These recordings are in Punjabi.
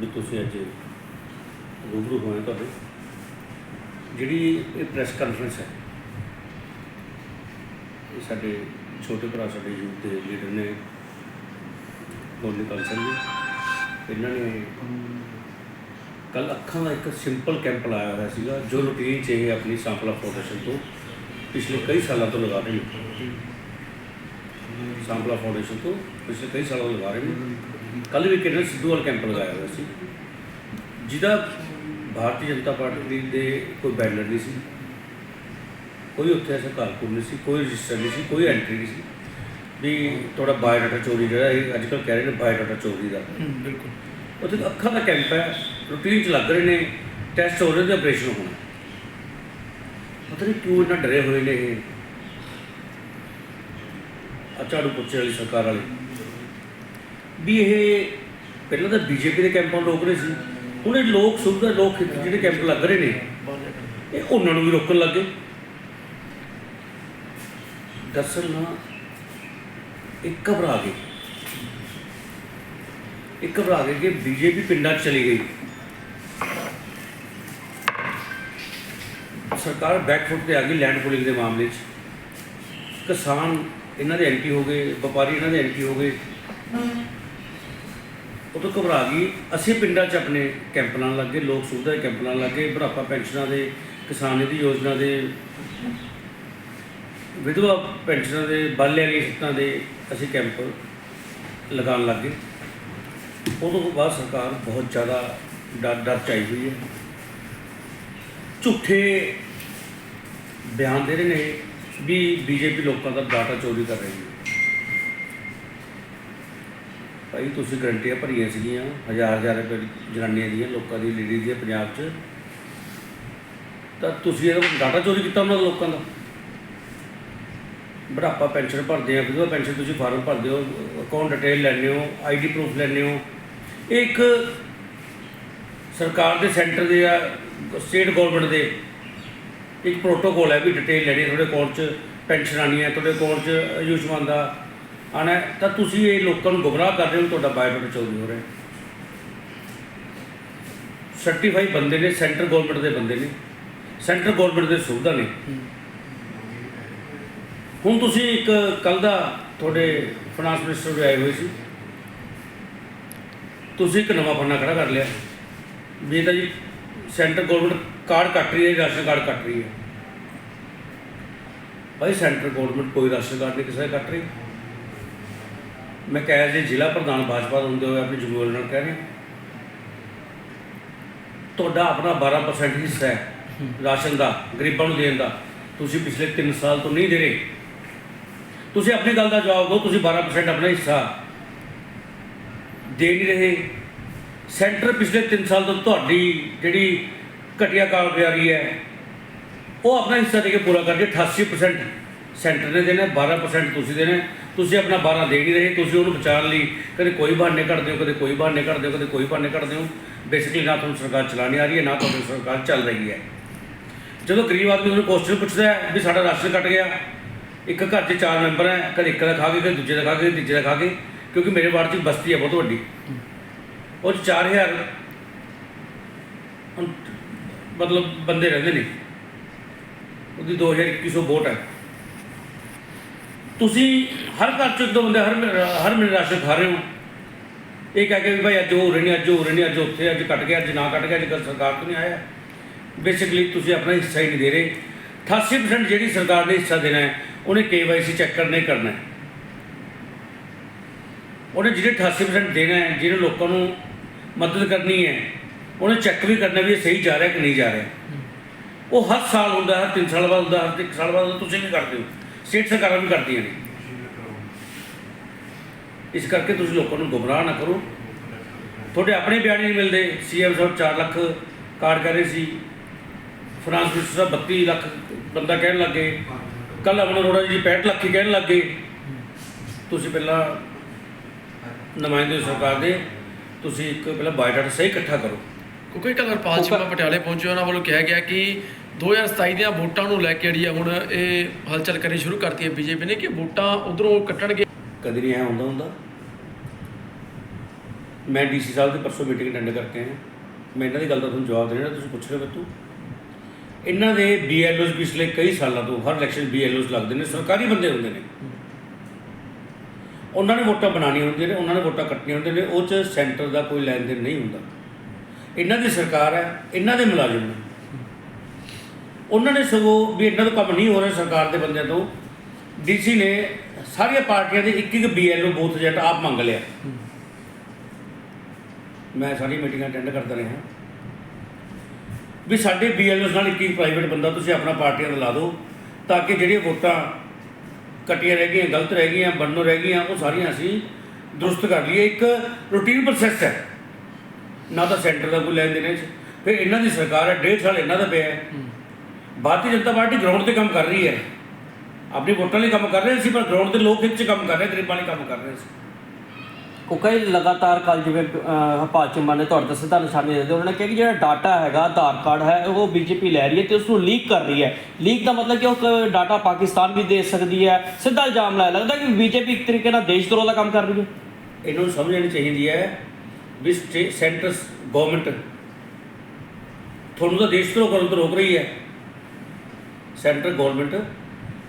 ਵੀ ਤੁਸੀਂ ਅੱਜ ਰੂਬਰੂ ਹੋਏ ਤੁਹਾਡੇ। ਜਿਹੜੀ ਇਹ ਪ੍ਰੈਸ ਕਾਨਫਰੰਸ ਹੈ ਇਹ ਸਾਡੇ ਛੋਟੇ ਭਰਾ ਸਾਡੇ ਯੂਥ ਦੇ ਲੀਡਰ ਨੇ ਗੋਲਡੀ ਕੌਂਸਲ ਜੀ। ਇਹਨਾਂ ਨੇ ਕੱਲ ਅੱਖਾਂ ਦਾ ਇੱਕ ਸਿੰਪਲ ਕੈਂਪ ਲਾਇਆ ਹੋਇਆ ਸੀਗਾ ਜੋ ਰੂਟੀਨ 'ਚ ਇਹ ਆਪਣੀ ਸੈਂਪਲ ਫਾਊਂਡੇਸ਼ਨ ਤੋਂ ਪਿਛਲੇ ਕਈ ਸਾਲਾਂ ਤੋਂ ਲਗਾ ਰਹੇ ਨੇ। ਸੈਂਪਲ ਫਾਊਂਡੇਸ਼ਨ ਤੋਂ ਪਿਛਲੇ ਕਈ ਸਾਲਾਂ ਤੋਂ ਲਗਾ ਰਹੇ ਨੇ। ਕੱਲ ਵੀ ਕਿਰਨ ਸਿੱਧੂ ਵਾਲਾ ਕੈਂਪ ਲਗਾਇਆ ਹੋਇਆ ਸੀ। ਜਿਹਦਾ ਭਾਰਤੀ ਜਨਤਾ ਪਾਰਟੀ ਦੇ ਕੋਈ ਬੈਨਰ ਨਹੀਂ ਸੀ। ਕੋਈ ਉੱਥੇ ਐਸਾ ਕਾਰਕੁਨ ਨਹੀਂ ਸੀ ਕੋਈ ਰਜਿਸਟਰ ਨਹੀਂ ਸੀ ਕੋਈ ਐਂਟਰੀ ਨਹੀਂ ਸੀ। ਵੀ ਤੁਹਾਡਾ ਬਾਇਓਡਾਟਾ ਚੋਰੀ ਜਿਹੜਾ ਇਹ ਅੱਜ ਕੱਲ੍ਹ ਕਹਿ ਰਹੇ ਨੇ ਬਾਇਓਡਾਟਾ ਚੋਰੀ ਦਾ। ਬਿਲਕੁਲ। ਉੱਥੇ ਅੱਖਾਂ ਦਾ ਕੈਂਪ ਹੈ ਰੂਟੀਨ 'ਚ ਲੱਗ ਰਹੇ ਨੇ ਟੈਸਟ ਹੋ ਰਹੇ ਤੇ ਆਪਰੇਸ਼ਨ ਹੋਣਾ। ਪਤਾ ਨਹੀਂ ਕਿਉਂ ਇੰਨਾ ਡਰੇ ਹੋਏ ਨੇ ਇਹ। ਆ ਝਾੜੂ ਪੁੱਛੇ ਵਾਲੀ ਸਰਕਾਰ ਵਾਲੇ। ਵੀ ਇਹ ਪਹਿਲਾਂ ਤਾਂ ਬੀਜੇਪੀ ਦੇ ਕੈਂਪਾਂ ਨੂੰ ਰੋਕ ਰਹੇ ਸੀ। ਹੁਣ ਇਹ ਲੋਕ ਸੁਵਿਧਾ ਲੋਕ ਹਿੱਤ ਜਿਹੜੇ ਕੈਂਪ ਲੱਗ ਰਹੇ ਨੇ, ਇਹ ਉਹਨਾਂ ਨੂੰ ਵੀ ਰੋਕਣ ਲੱਗੇ ਦਰਅਸਲ ਨਾ ਇੱਕ ਘਬਰਾ ਗਏ। ਇੱਕ ਘਬਰਾ ਗਏ ਕਿ ਬੀਜੇਪੀ ਪਿੰਡਾਂ 'ਚ ਚਲੀ ਗਈ। ਸਰਕਾਰ ਬੈਕਫੁੱਟ ਤੇ ਆ ਗਈ ਲੈਂਡ ਪੂਲਿੰਗ ਦੇ ਮਾਮਲੇ 'ਚ। ਕਿਸਾਨ ਇਹਨਾਂ ਦੇ ਐਂਟੀ ਹੋ ਗਏ, ਵਪਾਰੀ ਇਹਨਾਂ ਦੇ ਐਂਟੀ ਹੋ ਗਏ। ਉਹ ਤੋਂ ਘਬਰਾ ਗਈ। ਅਸੀਂ ਪਿੰਡਾਂ 'ਚ ਆਪਣੇ ਕੈਂਪ ਲਾਉਣ ਲੱਗੇ ਲੋਕ ਸੁਵਿਧਾ ਦੇ ਕੈਂਪ ਲਾਉਣ ਲੱਗੇ ਬੁਢਾਪਾ ਪੈਨਸ਼ਨਾਂ ਦੇ, ਕਿਸਾਨ ਨਿਧੀ ਯੋਜਨਾ ਦੇ, ਵਿਧਵਾ ਪੈਨਸ਼ਨਾਂ ਦੇ ਬਾਲਿਆਂ ਵਾਲੀ ਹਿੱਤਾਂ ਦੇ ਅਸੀਂ ਕੈਂਪ ਲਗਾਉਣ ਲੱਗੇ ਉਦੋਂ ਤੋਂ ਬਾਅਦ ਸਰਕਾਰ ਬਹੁਤ ਜ਼ਿਆਦਾ ਡਰ ਡਰ ਚਾਈ ਹੋਈ ਹੈ। ਝੂਠੇ ਬਿਆਨ ਦੇ ਰਹੇ ਨੇ ਵੀ ਬੀਜੇਪੀ ਲੋਕਾਂ ਦਾ ਡਾਟਾ ਚੋਰੀ ਕਰ ਰਹੀ ਹੈ। ਭਾਈ, ਤੁਸੀਂ ਗਰੰਟੀਆਂ ਭਰੀਆਂ ਸੀਗੀਆਂ, ਹਜ਼ਾਰ ਹਜ਼ਾਰ ਰੁਪਏ ਜਨਾਨੀਆਂ ਦੀਆਂ, ਲੋਕਾਂ ਦੀ ਲੇਡੀਜ਼ ਦੀਆਂ, ਪੰਜਾਬ 'ਚ। ਤਾਂ ਤੁਸੀਂ ਇਹਦਾ ਡਾਟਾ ਚੋਰੀ ਕੀਤਾ ਉਹਨਾਂ ਦਾ, ਲੋਕਾਂ ਦਾ? ਬੁਢਾਪਾ ਪੈਨਸ਼ਨ ਭਰਦੇ ਆ ਵਿਧਵਾ ਪੈਨਸ਼ਨ ਤੁਸੀਂ ਫਾਰਮ ਭਰਦੇ ਹੋ ਅਕਾਊਂਟ ਡਿਟੇਲ ਲੈਂਦੇ ਹੋ ਆਈਡੀ ਪ੍ਰੂਫ ਲੈਂਦੇ ਹੋ। ਇਹ ਇੱਕ ਸਰਕਾਰ ਦੇ ਸੈਂਟਰ ਦੇ ਆ ਸਟੇਟ ਗਵਰਨਮੈਂਟ ਦੇ। ਇੱਕ ਪ੍ਰੋਟੋਕੋਲ ਹੈ ਵੀ ਡਿਟੇਲ ਲੈਣੀ ਹੈ, ਤੁਹਾਡੇ ਅਕਾਊਂਟ 'ਚ ਪੈਨਸ਼ਨ ਆਣੀ ਹੈ, ਤੁਹਾਡੇ ਅਕਾਊਂਟ 'ਚ ਆਯੁਸ਼ਮਾਨ ਦਾ ਆਣਾ ਤਾਂ ਤੁਸੀਂ ਇਹ ਲੋਕਾਂ ਨੂੰ ਗੁੰਮਰਾਹ ਕਰ ਰਹੇ ਹੋ ਤੁਹਾਡਾ ਬਾਇਓਡਾਟਾ ਚੋਰੀ ਹੋ ਰਿਹਾ ਸਰਟੀਫਾਈ ਬੰਦੇ ਨੇ, ਸੈਂਟਰ ਗਵਰਨਮੈਂਟ ਦੇ ਬੰਦੇ ਨੇ। ਸੈਂਟਰ ਗਵਰਨਮੈਂਟ ਦੇ ਸੁਵਿਧਾ ਨੇ। ਹੁਣ ਤੁਸੀਂ ਇੱਕ ਕੱਲ ਦਾ ਤੁਹਾਡੇ ਫਾਈਨਾਂਸ ਮਿਨਿਸਟਰ ਵੀ ਆਏ ਹੋਏ ਸੀ। ਤੁਸੀਂ ਇੱਕ ਨਵਾਂ ਪੰਨਾ ਖੜਾ ਕਰ ਲਿਆ। ਵੀ ਇਹ ਤਾਂ ਜੀ ਸੈਂਟਰ ਗਵਰਨਮੈਂਟ ਕਾਰਡ ਕੱਟ ਰਹੀ ਹੈ, ਰਾਸ਼ਨ ਕਾਰਡ ਕੱਟ ਰਹੀ ਹੈ। ਭਾਈ ਸੈਂਟਰ ਗਵਰਨਮੈਂਟ ਕੋਈ ਰਾਸ਼ਨ ਕਾਰਡ ਨਹੀਂ ਕਿਸੇ ਦਾ ਕੱਟ ਰਹੀ। ਮੈਂ ਕਹਿ ਰਿਹਾ ਜੀ ਜ਼ਿਲ੍ਹਾ ਪ੍ਰਧਾਨ ਭਾਜਪਾ ਹੁੰਦੇ ਹੋਏ ਆਪਣੀ ਜ਼ਿੰਮੇਵਾਰੀ ਨਾਲ ਕਹਿ ਰਿਹਾ। ਤੁਹਾਡਾ ਆਪਣਾ 12% ਹਿੱਸਾ ਹੈ ਰਾਸ਼ਨ ਦਾ ਗਰੀਬਾਂ ਨੂੰ ਦੇਣ ਦਾ। ਤੁਸੀਂ ਪਿਛਲੇ 3 ਸਾਲ ਤੋਂ ਨਹੀਂ ਦੇ ਰਹੇ। ਤੁਸੀਂ ਆਪਣੀ ਗੱਲ ਦਾ ਜਵਾਬ ਦਿਓ ਤੁਸੀਂ 12% ਆਪਣਾ ਹਿੱਸਾ ਦੇ ਨਹੀਂ ਰਹੇ। ਸੈਂਟਰ ਪਿਛਲੇ 3 ਸਾਲ ਤੋਂ ਤੁਹਾਡੀ ਜਿਹੜੀ ਘਟੀਆ ਕਾਰਗੁਜ਼ਾਰੀ ਹੈ ਉਹ ਆਪਣਾ ਹਿੱਸਾ ਦੇ ਕੇ ਪੂਰਾ ਕਰਕੇ 88% ਸੈਂਟਰ ਨੇ ਦੇਣਾ 12% ਤੁਸੀਂ ਦੇਣਾ। ਤੁਸੀਂ ਆਪਣਾ 12 ਦੇ ਨਹੀਂ ਰਹੇ, ਤੁਸੀਂ ਉਹਨੂੰ ਬਚਾਉਣ ਲਈ ਕਦੇ ਕੋਈ ਬਹਾਨੇ ਕੱਢਦੇ ਹੋ, ਕਦੇ ਕੋਈ ਬਹਾਨੇ ਕੱਢਦੇ ਹੋ, ਕਦੇ ਕੋਈ ਬਹਾਨੇ ਕੱਢਦੇ ਹੋ। ਬੇਸਿਕਲੀ ਨਾ ਤੁਹਾਨੂੰ ਸਰਕਾਰ ਚਲਾਣੀ ਆ ਰਹੀ ਹੈ, ਨਾ ਤੁਹਾਨੂੰ ਸਰਕਾਰ ਚੱਲ ਰਹੀ ਹੈ। ਜਦੋਂ ਗਰੀਬ ਆਦਮੀ ਉਹਨੂੰ ਕੁਐਸਚਨ ਪੁੱਛਦਾ ਹੈ ਵੀ ਸਾਡਾ ਰਾਸ਼ਨ ਕੱਟ ਗਿਆ, ਇੱਕ ਘਰ 'ਚ ਚਾਰ ਮੈਂਬਰ ਹੈ, ਕਦੇ ਇੱਕ ਦਾ ਖਾ ਕੇ, ਕਦੇ ਦੂਜੇ ਦਾ ਖਾ ਕੇ, ਕਦੇ ਤੀਜੇ ਦਾ ਖਾ ਕੇ, ਕਿਉਂਕਿ ਮੇਰੇ ਵਾਰਡ 'ਚ ਬਸਤੀ ਹੈ ਬਹੁਤ ਵੱਡੀ। ਉਹ 'ਚ 4000 ਹੁਣ ਮਤਲਬ ਬੰਦੇ ਰਹਿੰਦੇ ਨੇ। ਉਹਦੀ 2100 ਵੋਟ ਹੈ। ਤੁਸੀਂ ਹਰ ਘਰ 'ਚ ਦੋ ਬੰਦੇ ਹਰ ਹਰ ਮਹੀਨੇ ਰਾਸ਼ਨ ਖਾ ਰਹੇ ਹੋ। ਇਹ ਕਹਿ ਕੇ ਵੀ ਭਾਈ ਅੱਜ ਹੋ ਰਹੇ ਨਹੀਂ ਅੱਜ ਹੋ ਰਹੇ ਨਹੀਂ ਅੱਜ ਉੱਥੇ ਅੱਜ ਕੱਟ ਗਿਆ ਅੱਜ ਨਾ ਕੱਟ ਗਿਆ ਅੱਜ ਸਰਕਾਰ ਤੋਂ ਨਹੀਂ ਆਇਆ। ਬੇਸਿਕਲੀ ਤੁਸੀਂ ਆਪਣਾ ਹਿੱਸਾ ਹੀ ਨਹੀਂ ਦੇ ਰਹੇ। 88% ਜਿਹੜੀ ਸਰਕਾਰ ਨੇ ਹਿੱਸਾ ਦੇਣਾ ਹੈ ਉਹਨੇ KYC ਚੈੱਕ ਕਰਨਾ ਕਰਨਾ ਹੈ। ਉਹਨੇ ਜਿਹੜੇ 88% ਦੇਣਾ ਹੈ ਜਿਹਨੇ ਲੋਕਾਂ ਨੂੰ ਮਦਦ ਕਰਨੀ ਹੈ ਉਹਨੇ ਚੈੱਕ ਵੀ ਕਰਨਾ ਵੀ ਇਹ ਸਹੀ ਜਾ ਰਿਹਾ ਕਿ ਨਹੀਂ ਜਾ ਰਿਹਾ। ਉਹ ਹਰ ਸਾਲ ਹੁੰਦਾ ਹਰ 3 ਸਾਲ ਬਾਅਦ ਹੁੰਦਾ ਹਰ 1 ਸਾਲ ਬਾਅਦ ਤੁਸੀਂ ਵੀ ਕਰਦੇ ਹੋ। ਸਟੇਟ ਸਰਕਾਰਾਂ ਵੀ ਕਰਦੀਆਂ ਨੇ। ਇਸ ਕਰਕੇ ਤੁਸੀਂ ਲੋਕਾਂ ਨੂੰ ਗੁੰਮਰਾਹ ਨਾ ਕਰੋ। ਤੁਹਾਡੇ ਆਪਣੇ ਬਿਆਨ ਨਹੀਂ ਮਿਲਦੇ। ਸੀਐਮ ਸਾਹਿਬ 4 ਲੱਖ ਕਾਰਡ ਕਰ ਰਹੇ ਸੀ। ਫਰਾਂਸ ਵਿੱਚ ਸਾਹਿਬ 32 ਲੱਖ ਬੰਦਾ ਕਹਿਣ ਲੱਗੇ ਕੱਲ ਅਮਨ ਅਰੋੜਾ ਜੀ 65 ਲੱਖ ਹੀ ਕਹਿਣ ਲੱਗੇ ਤੁਸੀਂ ਪਹਿਲਾਂ ਨੁਮਾਇੰਦੇ ਹੋ ਸਰਕਾਰ ਦੇ। ਤੁਸੀਂ ਇੱਕ ਪਹਿਲਾਂ ਬਾਇਓਡਾਟਾ ਸਹੀ ਇਕੱਠਾ ਕਰੋ। ਕਿਉਂਕਿ ਕੱਲ ਹਰਪਾਲ ਚੀਮਾ ਪਟਿਆਲੇ ਪਹੁੰਚੇ ਉਹਨਾਂ ਵੱਲੋਂ ਕਿਹਾ ਗਿਆ ਕਿ 2027 ਦੀਆਂ ਵੋਟਾਂ ਨੂੰ ਲੈ ਕੇ ਜਿਹੜੀ ਆ ਹੁਣ ਇਹ ਹਲਚਲ ਕਰਨੀ ਸ਼ੁਰੂ ਕਰਤੀ ਹੈ ਬੀਜੇਪੀ ਨੇ ਕਿ ਵੋਟਾਂ ਉਧਰੋਂ ਕੱਟਣਗੇ। ਕਦੇ ਨਹੀਂ ਐ ਹੁੰਦਾ ਹੁੰਦਾ। ਮੈਂ ਡੀਸੀ ਸਾਹਿਬ ਦੀ ਪਰਸੋਂ ਮੀਟਿੰਗ ਅਟੈਂਡ ਕਰਕੇ ਆਇਆ। ਮੈਂ ਇਹਨਾਂ ਦੀ ਗੱਲ ਦਾ ਤੁਹਾਨੂੰ ਜਵਾਬ ਦੇਣਾ, ਤੁਸੀਂ ਪੁੱਛ ਰਹੇ ਹੋ ਤੂੰ। ਇਹਨਾਂ ਦੇ ਬੀਐਲਓਸ ਪਿਛਲੇ ਕਈ ਸਾਲਾਂ ਤੋਂ ਹਰ ਇਲੈਕਸ਼ਨ ਬੀਐਲਓਸ ਲੱਗਦੇ ਨੇ, ਸਰਕਾਰੀ ਬੰਦੇ ਹੁੰਦੇ ਨੇ। ਉਹਨਾਂ ਨੇ ਵੋਟਾਂ ਬਣਾਉਣੀਆਂ ਹੁੰਦੀਆਂ ਨੇ, ਉਹਨਾਂ ਨੇ ਵੋਟਾਂ ਕੱਟਣੀਆਂ ਹੁੰਦੀਆਂ ਨੇ, ਉਹ ਚ ਸੈਂਟਰ ਦਾ ਕੋਈ ਲੈਣ ਦੇਣ ਨਹੀਂ ਹੁੰਦਾ। ਇਹਨਾਂ ਦੀ ਸਰਕਾਰ ਹੈ, ਇਹਨਾਂ ਦੇ ਮੁਲਾਜ਼ਮ ਨੇ। ਉਹਨਾਂ ਨੇ ਸਗੋਂ ਵੀ ਇਹਨਾਂ ਤੋਂ ਕੰਮ ਨਹੀਂ ਹੋ ਰਿਹਾ ਸਰਕਾਰ ਦੇ ਬੰਦਿਆਂ ਤੋਂ। ਡੀਸੀ ਨੇ ਸਾਰੀਆਂ ਪਾਰਟੀਆਂ ਦੇ ਇੱਕ ਇੱਕ ਬੀਐਲਓ ਬੂਥ ਜੱਟ ਆਪ ਮੰਗ ਲਿਆ। ਮੈਂ ਸਾਰੀ ਮੀਟਿੰਗਾਂ ਅਟੈਂਡ ਕਰਦਾ ਰਿਹਾ। ਵੀ ਸਾਡੇ ਬੀਐਲਓਸ ਨਾਲ ਇੱਕ ਇੱਕ ਪ੍ਰਾਈਵੇਟ ਬੰਦਾ ਤੁਸੀਂ ਆਪਣਾ ਪਾਰਟੀਆਂ ਦਾ ਲਾ ਦਿਓ ਤਾਂ ਕਿ ਜਿਹੜੀਆਂ ਵੋਟਾਂ ਕੱਟੀਆਂ ਰਹਿ ਗਈਆਂ, ਗਲਤ ਰਹਿ ਗਈਆਂ, ਬਣਨੋਂ ਰਹਿ ਗਈਆਂ, ਉਹ ਸਾਰੀਆਂ ਅਸੀਂ ਦਰੁਸਤ ਕਰ ਲਈਏ। ਇੱਕ ਰੂਟੀਨ ਪ੍ਰੋਸੈਸ ਹੈ। ਨਾ ਤਾਂ ਸੈਂਟਰ ਦਾ ਕੋਈ ਲੈਣ ਦੇਣ ਚ ਫਿਰ ਇਹਨਾਂ ਦੀ ਸਰਕਾਰ ਹੈ, ਡੇਢ ਸਾਲ ਇਹਨਾਂ ਦਾ ਪਿਆ ਹੈ। ਭਾਰਤੀ ਜਨਤਾ ਪਾਰਟੀ ਗਰਾਊਂਡ ਤੇ ਕੰਮ ਕਰ ਰਹੀ ਹੈ। ਆਪਣੀ ਵੋਟਾਂ ਲਈ ਕੰਮ ਕਰ ਰਹੇ ਸੀ ਪਰ ਗਰਾਊਂਡ ਤੇ ਲੋਕ ਹਿੱਤ 'ਚ ਕੰਮ ਕਰ ਰਹੇ ਗਰੀਬਾਂ ਲਈ ਕੰਮ ਕਰ ਰਹੇ ਸੀ। ਕੋਕਾ ਇਹ ਲਗਾਤਾਰ ਕੱਲ ਜਿਵੇਂ ਹਰਪਾਲ ਚੰਮਾ ਨੇ ਤੁਹਾਡੇ ਸਿੱਧਾ ਨਿਸ਼ਾਨੇ ਦਿੱਤੇ। ਉਹਨਾਂ ਨੇ ਕਿਹਾ ਕਿ ਜਿਹੜਾ ਡਾਟਾ ਹੈਗਾ ਆਧਾਰ ਕਾਰਡ ਹੈ ਉਹ ਬੀਜੇਪੀ ਲੈ ਰਹੀ ਹੈ ਤੇ ਉਸ ਨੂੰ ਲੀਕ ਕਰ ਰਹੀ ਹੈ। ਲੀਕ ਦਾ ਮਤਲਬ ਕਿ ਉਹ ਡਾਟਾ ਪਾਕਿਸਤਾਨ ਵੀ ਦੇ ਸਕਦੀ ਹੈ। ਸਿੱਧਾ ਇਲਜ਼ਾਮ ਲਾਇਆ ਲੱਗਦਾ ਕਿ ਬੀਜੇਪੀ ਇੱਕ ਤਰੀਕੇ ਨਾਲ ਦੇਸ਼ ਧਰੋਹ ਦਾ ਕੰਮ ਕਰ ਰਹੀ ਹੈ। ਇਹਨਾਂ ਸਮਝਣੀ ਚਾਹੀਦੀ ਹੈ ਵੀ ਸੈਂਟਰ ਗਵਰਨਮੈਂਟ ਤੁਹਾਨੂੰ ਤਾਂ ਦੇਸ਼ ਤੋਂ ਕਰਨ ਤੋਂ ਰੋਕ ਰਹੀ ਹੈ। ਸੈਂਟਰ ਗਵਰਨਮੈਂਟ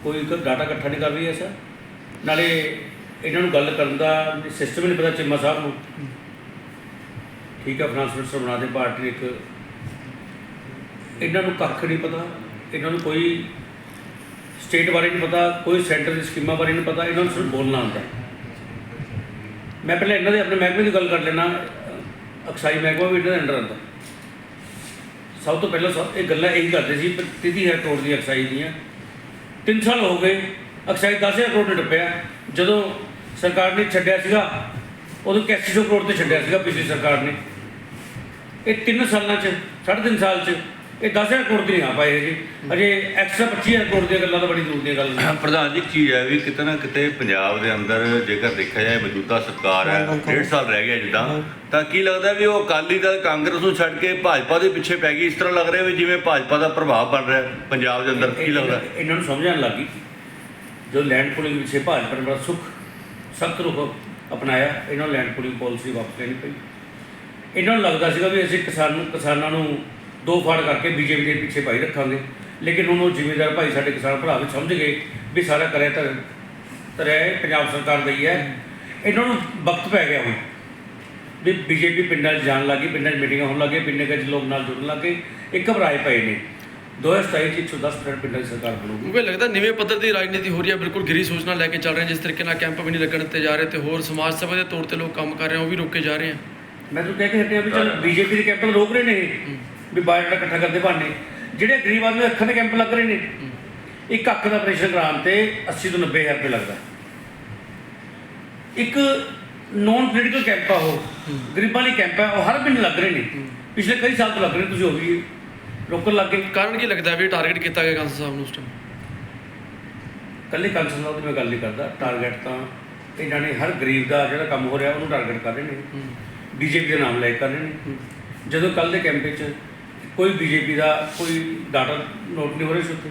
ਕੋਈ ਇੱਕ ਡਾਟਾ ਇਕੱਠਾ ਨਹੀਂ ਕਰ ਰਹੀ ਹੈ, ਸਰ। ਨਾਲੇ ਇਹਨਾਂ ਨੂੰ ਗੱਲ ਕਰਨ ਦਾ ਸਿਸਟਮ ਹੀ ਨਹੀਂ ਪਤਾ ਚਿੰਮਾ ਸਾਹਿਬ ਨੂੰ। ਠੀਕ ਹੈ ਫਾਈਨਾਂਸ ਮਿਨਿਸਟਰ ਬਣਾ ਦੇ, ਪਾਰਟੀ ਇੱਕ। ਇਹਨਾਂ ਨੂੰ ਕੱਖ ਨਹੀਂ ਪਤਾ। ਇਹਨਾਂ ਨੂੰ ਕੋਈ ਸਟੇਟ ਬਾਰੇ ਨਹੀਂ ਪਤਾ, ਕੋਈ ਸੈਂਟਰ ਦੀ ਸਕੀਮਾਂ ਬਾਰੇ ਨਹੀਂ ਪਤਾ। ਇਹਨਾਂ ਨੂੰ ਸਿਰਫ ਬੋਲਣਾ ਆਉਂਦਾ ਮੈਂ ਪਹਿਲਾਂ ਇਹਨਾਂ ਦੇ, ਆਪਣੇ ਮਹਿਕਮੇ ਦੀ ਗੱਲ ਕਰ ਲੈਣਾ ਅਕਸਾਈ ਮਹਿਕਮਾ ਵੀ ਇਹਨਾਂ ਦੇ ਅੰਡਰ ਆਉਂਦਾ। ਸਭ ਤੋਂ ਪਹਿਲਾਂ ਸਭ ਇਹ ਗੱਲਾਂ ਇਹੀ ਕਰਦੇ ਸੀ 30000 ਕਰੋੜ ਦੀ ਐਕਸਾਈਜ਼ ਦੀਆਂ। 3 ਸਾਲ ਹੋ ਗਏ ਅਕਸਾਈ 10000 ਕਰੋੜ ਨੇ ਟੱਪਿਆ। ਜਦੋਂ ਸਰਕਾਰ ਨੇ ਛੱਡਿਆ ਸੀਗਾ, ਉਦੋਂ 8100 ਕਰੋੜ ਤੇ ਛੱਡਿਆ ਸੀਗਾ, ਪਿਛਲੀ ਸਰਕਾਰ ਨੇ। ਇਹ 3 ਸਾਲਾਂ 'ਚ, ਸਾਢੇ ਤਿੰਨ ਸਾਲ 'ਚ ਇਹ 10000 ਕਰੋੜ ਦੀ ਨਹੀਂ ਆ ਪਾਏ ਜੀ। ਅਜੇ ਐਕਸਟਰਾ 25000 ਕਰੋੜ ਦੀਆਂ ਗੱਲਾਂ ਤਾਂ ਬੜੀ ਦੂਰ ਦੀਆਂ ਗੱਲਾਂ ਨੇ। ਪ੍ਰਧਾਨ ਜੀ ਇੱਕ ਚੀਜ਼ ਹੈ ਵੀ ਕਿਤੇ ਨਾ ਕਿਤੇ ਪੰਜਾਬ ਦੇ ਅੰਦਰ ਜੇਕਰ ਦੇਖਿਆ ਜਾਏ ਮੌਜੂਦਾ ਸਰਕਾਰ ਹੈ ਡੇਢ ਸਾਲ ਰਹਿ ਗਿਆ ਜਿੱਦਾਂ ਤਾਂ ਕੀ ਲੱਗਦਾ ਵੀ ਉਹ ਅਕਾਲੀ ਦਲ ਕਾਂਗਰਸ ਨੂੰ ਛੱਡ ਕੇ ਭਾਜਪਾ ਦੇ ਪਿੱਛੇ ਪੈ ਗਈ? ਇਸ ਤਰ੍ਹਾਂ ਲੱਗ ਰਿਹਾ ਵੀ ਜਿਵੇਂ ਭਾਜਪਾ ਦਾ ਪ੍ਰਭਾਵ ਬਣ ਰਿਹਾ ਪੰਜਾਬ ਦੇ ਅੰਦਰ ਕੀ ਲੱਗਦਾ? ਇਹਨਾਂ- ਇਹਨਾਂ ਨੂੰ ਸਮਝਣ ਲੱਗੀ ਜੋ ਲੈਂਡ ਪੂਲਿੰਗ ਪਿੱਛੇ ਭਾਜਪਾ ਨੇ ਬੜਾ ਸੁਖ ਸਖਤ ਰੁਖ ਅਪਣਾਇਆ ਇਹਨਾਂ ਨੂੰ ਲੈਂਡ ਪੂਲਿੰਗ ਪਾਲਿਸੀ ਵਾਪਸ ਲੈਣੀ ਪਈ। ਇਹਨਾਂ ਨੂੰ ਲੱਗਦਾ ਸੀਗਾ ਵੀ ਅਸੀਂ ਕਿਸਾਨ ਨੂੰ ਕਿਸਾਨਾਂ ਨੂੰ ਦੋ ਫਾੜ ਕਰਕੇ ਬੀਜੇਪੀ ਦੇ ਪਿੱਛੇ ਪਾਈ ਰੱਖਾਂਗੇ। ਲੇਕਿਨ ਹੁਣ ਉਹ ਜ਼ਿਮੀਂਦਾਰ ਭਾਈ ਸਾਡੇ ਕਿਸਾਨ ਭਰਾ ਵੀ ਸਮਝ ਗਏ ਵੀ ਸਾਰਾ ਕਰਿਆ ਤਾਂ ਇਹ ਪੰਜਾਬ ਸਰਕਾਰ ਦਾ ਹੀ ਹੈ। ਇਹਨਾਂ ਨੂੰ ਵਕਤ ਪੈ ਗਿਆ ਹੁਣ ਵੀ ਬੀਜੇਪੀ ਪਿੰਡਾਂ 'ਚ ਜਾਣ ਲੱਗੀ ਪਿੰਡਾਂ 'ਚ ਮੀਟਿੰਗਾਂ ਹੋਣ ਲੱਗੇ ਪਿੰਡਾਂ 'ਚ ਲੋਕ ਨਾਲ ਜੁੜਨ ਲੱਗੇ ਇਹ ਘਬਰਾਏ ਪਏ ਨੇ। 2027 'ਚ 110% ਪਿੰਡਾਂ ਦੀ ਸਰਕਾਰ ਬਣੂਗੀ। ਕਿਉਂਕਿ ਲੱਗਦਾ ਨਿਵੇਂ ਪੱਧਰ ਦੀ ਰਾਜਨੀਤੀ ਹੋ ਰਹੀ ਹੈ ਬਿਲਕੁਲ ਗਿਰੀ ਸੋਚਣਾ ਲੈ ਕੇ ਚੱਲ ਰਹੇ ਜਿਸ ਤਰੀਕੇ ਨਾਲ ਕੈਂਪ ਵੀ ਨਹੀਂ ਲੱਗਣ ਦਿੱਤੇ ਜਾ ਰਹੇ ਤੇ ਹੋਰ ਸਮਾਜ ਸੇਵਾ ਦੇ ਤੌਰ ਤੇ ਲੋਕ ਕੰਮ ਕਰ ਰਹੇ ਉਹ ਵੀ ਰੋਕੇ ਜਾ ਰਹੇ ਆ। ਮੈਂ ਤਾਂ ਕਹਿ ਕੇ ਹਟਿਆ ਵੀ ਚਲ ਬੀਜੇਪੀ ਦੇ ਕੈਂਪ ਰੋਕ ਰਹੇ ਨੇ ਇਹ। ਵੀ ਬਾਇਓਡਾਟਾ ਇਕੱਠਾ ਕਰਦੇ ਬਹਾਨੇ ਜਿਹੜੇ ਗਰੀਬ ਆਦਮੀ ਅੱਖਾਂ ਦੇ ਕੈਂਪ ਲੱਗ ਰਹੇ ਨੇ ਇੱਕ ਅੱਖ ਦਾ ਆਪਰੇਸ਼ਨ ਕਰਾਉਣ ਤੇ 80 ਤੋਂ 90 ਹਜ਼ਾਰ ਰੁਪਏ ਲੱਗਦਾ। ਇੱਕ ਨੌਨ ਪੋਲੀਟੀਕਲ ਕੈਂਪ ਆ ਉਹ ਗਰੀਬਾਂ ਲਈ ਕੈਂਪ ਆ ਉਹ ਹਰ ਮਹੀਨੇ ਲੱਗ ਰਹੇ ਨੇ। ਪਿਛਲੇ ਕਈ ਸਾਲ ਤੋਂ ਲੱਗ ਰਹੇ ਤੁਸੀਂ ਉਹ ਵੀ ਰੋਕਣ ਲੱਗ ਗਏ। ਕਾਰਨ ਕੀ ਲੱਗਦਾ ਵੀ ਟਾਰਗੇਟ ਕੀਤਾ ਗਿਆ ਕਾਂਸਲ ਸਾਹਿਬ ਨੂੰ ਉਸ ਟਾਈਮ ਕੱਲੇ ਕਾਂਗਰਸ ਨਾਲ ਤਾਂ ਮੈਂ ਗੱਲ ਨਹੀਂ ਕਰਦਾ। ਟਾਰਗੇਟ ਤਾਂ ਇਹਨਾਂ ਨੇ ਹਰ ਗਰੀਬ ਦਾ ਜਿਹੜਾ ਕੰਮ ਹੋ ਰਿਹਾ ਉਹਨੂੰ ਟਾਰਗੇਟ ਕਰ ਰਹੇ ਨੇ। ਬੀਜੇਪੀ ਦਾ ਨਾਮ ਲੈ ਕੇ ਕਰ ਰਹੇ ਨੇ। ਜਦੋਂ ਕੱਲ ਦੇ ਕੈਂਪ ਵਿੱਚ ਕੋਈ ਬੀਜੇਪੀ ਦਾ ਕੋਈ ਡਾਟਾ ਨੋਟ ਨਹੀਂ ਹੋ ਰਿਹਾ ਸੀ ਉੱਥੇ।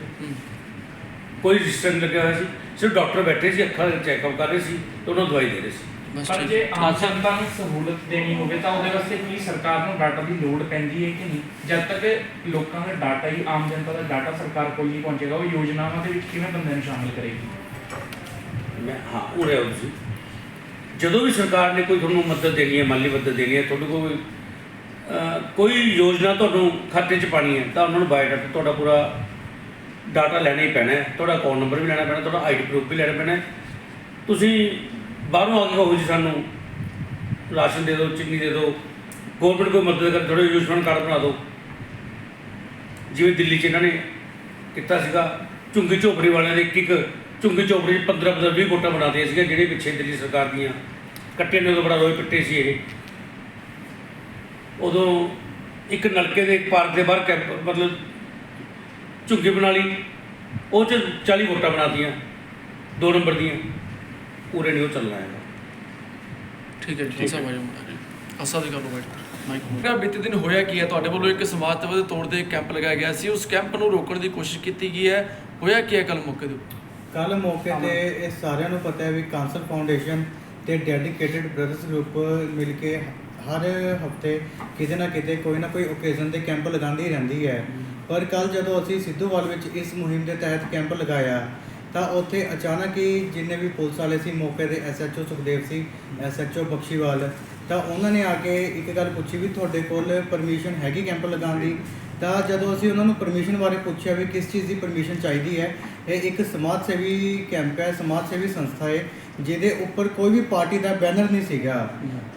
ਕੋਈ ਰਜਿਸਟਰ ਨਹੀਂ ਲੱਗਿਆ ਹੋਇਆ ਸੀ। ਸਿਰਫ ਡਾਕਟਰ ਬੈਠੇ ਸੀ ਅੱਖਾਂ ਦਾ ਚੈੱਕਅਪ ਕਰ ਰਹੇ ਸੀ ਤੇ ਉਹਨਾਂ ਦਵਾਈ ਦੇ ਰਹੇ ਸੀ। ਪਰ ਜੇ ਆਮ ਜਨਤਾ ਨੂੰ ਸਹੂਲਤ ਦੇਣੀ ਹੋਵੇ ਤਾਂ ਉਹਦੇ ਵਾਸਤੇ ਕੀ ਸਰਕਾਰ ਨੂੰ ਡਾਟਾ ਦੀ ਲੋੜ ਪੈਂਦੀ ਹੈ ਕਿ ਨਹੀਂ? ਜਦ ਤੱਕ ਲੋਕਾਂ ਦਾ ਡਾਟਾ ਹੀ ਆਮ ਜਨਤਾ ਦਾ ਡਾਟਾ ਸਰਕਾਰ ਕੋਲ ਨਹੀਂ ਪਹੁੰਚੇਗਾ ਉਹ ਯੋਜਨਾਵਾਂ ਦੇ ਵਿੱਚ ਕਿਵੇਂ ਬੰਦੇ ਨੂੰ ਸ਼ਾਮਿਲ ਕਰੇਗੀ? ਮੈਂ ਹਾਂ ਉਹ ਰਿਹਾ ਤੁਸੀਂ ਜਦੋਂ ਵੀ ਸਰਕਾਰ ਨੇ ਕੋਈ ਤੁਹਾਨੂੰ ਮਦਦ ਦੇਣੀ ਹੈ ਮਾਲੀ ਮਦਦ ਦੇਣੀ ਹੈ ਤੁਹਾਡੇ ਕੋਲ ਕੋਈ ਯੋਜਨਾ ਤੁਹਾਨੂੰ ਖਾਤੇ 'ਚ ਪਾਣੀ ਹੈ, ਤਾਂ ਉਹਨਾਂ ਨੂੰ ਬਾਇਓਡਾਟਾ ਤੁਹਾਡਾ ਪੂਰਾ ਡਾਟਾ ਲੈਣਾ ਹੀ ਪੈਣਾ ਹੈ, ਤੁਹਾਡਾ ਅਕਾਊਂਟ ਨੰਬਰ ਵੀ ਲੈਣਾ ਪੈਣਾ, ਤੁਹਾਡਾ ਆਈਡੀ ਪ੍ਰੂਫ ਵੀ ਲੈਣਾ ਪੈਣਾ ਤੁਸੀਂ ਬਾਹਰੋਂ ਆ ਕੇ ਕਹੋ ਜੀ ਸਾਨੂੰ, ਰਾਸ਼ਨ ਦੇ ਦਿਓ, ਚੀਨੀ ਦੇ ਦਿਓ ਗਵਰਨਮੈਂਟ ਕੋਈ ਮਦਦ ਕਰ ਥੋੜੇ ਆਯੁਸ਼ਮਾਨ ਕਾਰਡ ਬਣਾ ਦਿਓ। ਜਿਵੇਂ ਦਿੱਲੀ 'ਚ ਇਹਨਾਂ ਨੇ ਕੀਤਾ ਸੀਗਾ, ਝੁੰਗੀ ਝੋਪੜੀ ਵਾਲਿਆਂ ਨੇ ਇੱਕ ਇੱਕ ਝੁੰਗੀ ਝੋਪੜੀ 'ਚ 15 15 20 ਵੋਟਾਂ ਬਣਾਉਂਦੀਆਂ ਸੀਗੀਆਂ, ਜਿਹੜੇ ਪਿੱਛੇ ਦਿੱਲੀ ਸਰਕਾਰ ਦੀਆਂ, ਕੱਟੇ ਨੇ ਉਦੋਂ ਬੜਾ ਰੋਏ ਪਿੱਟੇ ਸੀ ਇਹ। ਉਦੋਂ ਇੱਕ ਨਲਕੇ ਦੇ ਪਾਰਕ ਦੇ ਬਾਹਰ ਕੈਂਪ ਮਤਲਬ ਝੁੱਗੀ ਬਣਾ ਲਈ। ਉਹ 'ਚ 40 ਵੋਟਾਂ ਬਣਾਤੀਆਂ ਦੋ ਨੰਬਰ ਦੀਆਂ। ਪੂਰੇ ਨਹੀਂ ਉਹ ਚੱਲਣਾ ਹੈਗਾ ਠੀਕ ਹੈ ਜੀ ਸਾਹਿਬ ਆ ਜਾਓ ਅਸਾ ਦੀ ਗੱਲ ਹੋ ਮਾਈਕ ਬੀਤੇ ਦਿਨ ਹੋਇਆ ਕੀ ਹੈ? ਤੁਹਾਡੇ ਵੱਲੋਂ ਇੱਕ ਸਮਾਜ ਸੇਵਾ ਦੇ ਤੌਰ ਤੇ ਕੈਂਪ ਲਗਾਇਆ ਗਿਆ ਸੀ। ਉਸ ਕੈਂਪ ਨੂੰ ਰੋਕਣ ਦੀ ਕੋਸ਼ਿਸ਼ ਕੀਤੀ ਗਈ ਹੈ। ਹੋਇਆ ਕੀ ਹੈ ਕੱਲ ਮੌਕੇ ਦੇ ਉੱਤੇ? ਕੱਲ ਮੌਕੇ ਤੇ ਇਹ ਸਾਰਿਆਂ ਨੂੰ ਪਤਾ ਹੈ ਵੀ ਕਾਂਸਰ ਫਾਊਂਡੇਸ਼ਨ ਤੇ ਡੈਡੀਕੇਟਿਡ ਬ੍ਰਦਰਸ ਗਰੁੱਪ ਮਿਲ ਕੇ ਹਰ ਹਫ਼ਤੇ ਕਿਤੇ ਨਾ ਕਿਤੇ ਕੋਈ ਨਾ ਕੋਈ ਓਕੇਜ਼ਨ ਤੇ ਕੈਂਪ ਲਗਾਉਂਦੀ ਰਹਿੰਦੀ ਹੈ। ਪਰ ਕੱਲ ਜਦੋਂ ਅਸੀਂ ਸਿੱਧੂਵਾਲ ਵਿੱਚ ਇਸ ਮੁਹਿੰਮ ਦੇ ਤਹਿਤ ਕੈਂਪ ਲਗਾਇਆ, ਤਾਂ ਉੱਥੇ ਅਚਾਨਕ ਹੀ ਜਿੰਨੇ ਵੀ ਪੁਲਿਸ ਵਾਲੇ ਸੀ ਮੌਕੇ ਦੇ ਐਸਐਚਓ ਸੁਖਦੇਵ ਸੀ ਐਸਐਚਓ ਬਖਸ਼ੀਵਾਲ, ਤਾਂ ਉਹਨਾਂ ਨੇ ਆ ਕੇ ਇੱਕ ਗੱਲ ਪੁੱਛੀ ਵੀ ਤੁਹਾਡੇ ਕੋਲ ਪਰਮਿਸ਼ਨ ਹੈਗੀ ਕੈਂਪ ਲਗਾਉਣ ਦੀ? ਤਾਂ ਜਦੋਂ ਅਸੀਂ ਉਹਨਾਂ ਨੂੰ ਪਰਮਿਸ਼ਨ ਬਾਰੇ ਪੁੱਛਿਆ ਵੀ ਕਿਸ ਚੀਜ਼ ਦੀ ਪਰਮਿਸ਼ਨ ਚਾਹੀਦੀ ਹੈ, ਇਹ ਇੱਕ ਸਮਾਜ ਸੇਵੀ ਕੈਂਪ ਹੈ, ਸਮਾਜ ਸੇਵੀ ਸੰਸਥਾ ਹੈ ਜਿਹਦੇ ਉੱਪਰ ਕੋਈ ਵੀ ਪਾਰਟੀ ਦਾ ਬੈਨਰ ਨਹੀਂ ਸੀਗਾ,